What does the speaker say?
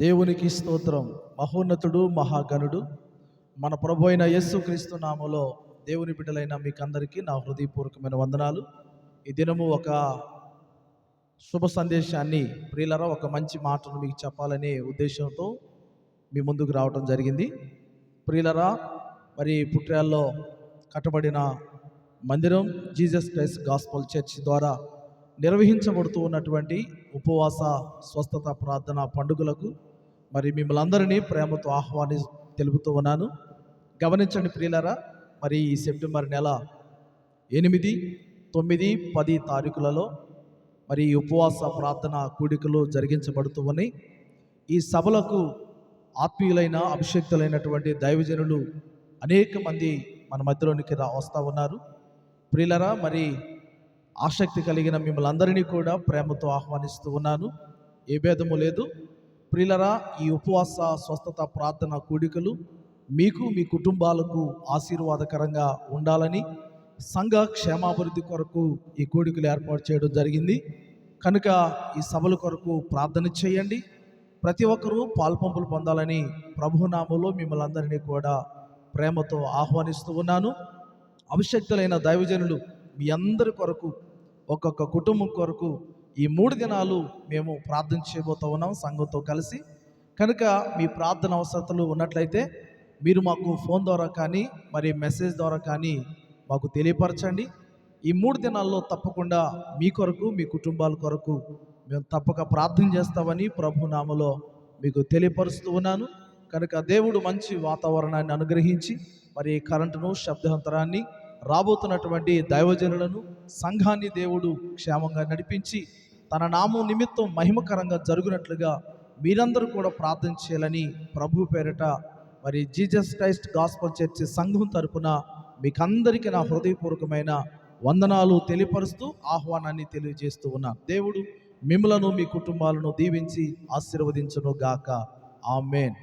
దేవునికి స్తోత్రం. మహోన్నతుడు మహాగణుడు. మన ప్రభు అయిన యేసుక్రీస్తు నామలో దేవుని బిడ్డలైన మీకందరికీ నా హృదయపూర్వకమైన వందనాలు. ఈ దినము ఒక శుభ సందేశాన్ని ప్రియులరా ఒక మంచి మాటను మీకు చెప్పాలనే ఉద్దేశంతో మీ ముందుకు రావడం జరిగింది. ప్రియులరా మరి పుట్రాల్లో కట్టబడిన మందిరం జీసస్ క్రైస్ట్ గాస్పల్ చర్చ్ ద్వారా నిర్వహించబడుతూ ఉన్నటువంటి ఉపవాస స్వస్థత ప్రార్థన పండుగలకు మరి మిమ్మల్ని అందరినీ ప్రేమతో ఆహ్వాని తెలుపుతూ ఉన్నాను. గమనించండి ప్రియులరా మరి ఈ సెప్టెంబర్ నెల ఎనిమిది తొమ్మిది పది తారీఖులలో మరి ఉపవాస ప్రార్థన కూడికలు జరిగించబడుతూ ఉన్నాయి. ఈ సభలకు ఆత్మీయులైన అభిషక్తులైనటువంటి దైవజనులు అనేక మంది మన మధ్యలోనికి రా వస్తూ ఉన్నారు. ప్రియులరా మరి ఆసక్తి కలిగిన మిమ్మల్ని అందరినీ కూడా ప్రేమతో ఆహ్వానిస్తూ ఉన్నాను. ఏ భేదము లేదు. ప్రిలరా ఈ ఉపవాస స్వస్థత ప్రార్థన కూడికలు మీకు మీ కుటుంబాలకు ఆశీర్వాదకరంగా ఉండాలని సంఘ క్షేమాభివృద్ధి కొరకు ఈ కూడికలు ఏర్పాటు చేయడం జరిగింది. కనుక ఈ సభల కొరకు ప్రార్థన చేయండి. ప్రతి ఒక్కరూ పాల్పంపులు పొందాలని ప్రభునామంలో మిమ్మల్ని అందరినీ కూడా ప్రేమతో ఆహ్వానిస్తూ ఉన్నాను. అభిషక్తులైన దైవజనులు మీ అందరి కొరకు ఒక్కొక్క కుటుంబం కొరకు ఈ మూడు దినాలు మేము ప్రార్థన చేయబోతూ ఉన్నాం సంఘంతో కలిసి. కనుక మీ ప్రార్థన అవసరతలు ఉన్నట్లయితే మీరు మాకు ఫోన్ ద్వారా కానీ మరి మెసేజ్ ద్వారా కానీ మాకు తెలియపరచండి. ఈ మూడు దినాల్లో తప్పకుండా మీ కొరకు మీ కుటుంబాల కొరకు మేము తప్పక ప్రార్థన చేస్తామని ప్రభు నామలో మీకు తెలియపరుస్తూ ఉన్నాను. కనుక దేవుడు మంచి వాతావరణాన్ని అనుగ్రహించి మరి కరెంటును శబ్దాంతరాన్ని రాబోతున్నటువంటి దైవజనులను సంఘాన్ని దేవుడు క్షేమంగా నడిపించి తన నామం నిమిత్తం మహిమకరంగా జరుగునట్లుగా మీరందరూ కూడా ప్రార్థన చేయాలని ప్రభు పేరిట మరి జీజస్ క్రైస్ట్ గాస్పల్ చర్చి సంఘం తరపున మీకందరికీ నా హృదయపూర్వకమైన వందనాలు తెలియపరుస్తూ ఆహ్వానాన్ని తెలియజేస్తూ ఉన్నాను దేవుడు మిమ్మలను మీ కుటుంబాలను దీవించి ఆశీర్వదించును గాక ఆమెన్.